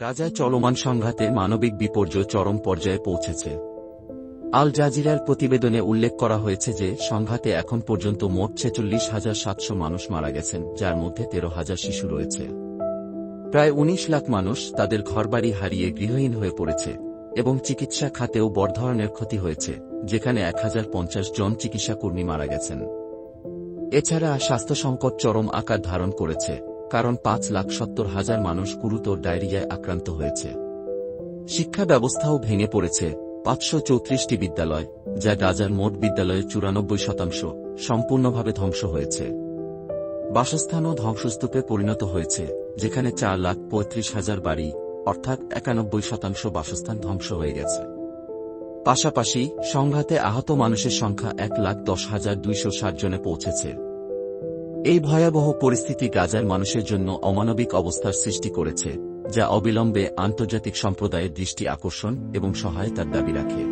গাজায় চলমান সংঘাতে মানবিক বিপর্যয় চরম পর্যায়ে পৌঁছেছে। আল জাজিরার প্রতিবেদনে উল্লেখ করা হয়েছে যে, সংঘাতে এখন পর্যন্ত মোট ছেচল্লিশ হাজার সাতশো মানুষ মারা গেছেন, যার মধ্যে তেরো হাজার শিশু রয়েছে। প্রায় ১৯ লাখ মানুষ তাদের ঘরবাড়ি হারিয়ে গৃহহীন হয়ে পড়েছে এবং চিকিৎসা খাতেও বড় ধরনের ক্ষতি হয়েছে, যেখানে এক হাজার পঞ্চাশ জন চিকিৎসাকর্মী মারা গেছেন। এছাড়া স্বাস্থ্য সংকট চরম আকার ধারণ করেছে। কারণ পাঁচ লাখ সত্তর হাজার মানুষ গুরুতর ডায়রিয়ায় আক্রান্ত হয়েছে। শিক্ষা ব্যবস্থাও ভেঙে পড়েছে পাঁচশো চৌত্রিশটি বিদ্যালয়, যা গাজার মোট বিদ্যালয়ের চুরানব্বই শতাংশ সম্পূর্ণভাবে ধ্বংস হয়েছে। বাসস্থানও ধ্বংসস্তূপে পরিণত হয়েছে, যেখানে চার লাখ পঁয়ত্রিশ হাজার বাড়ি, অর্থাৎ একানব্বই শতাংশ বাসস্থান ধ্বংস হয়ে গেছে। পাশাপাশি সংঘাতে আহত মানুষের সংখ্যা এক লাখ দশ হাজার দুইশো ষাট জনে পৌঁছেছে। এই ভয়াবহ পরিস্থিতি গাজার মানুষের জন্য অমানবিক অবস্থার সৃষ্টি করেছে, যা অবিলম্বে আন্তর্জাতিক সম্প্রদায়ের দৃষ্টি আকর্ষণ এবং সহায়তার দাবি রাখে।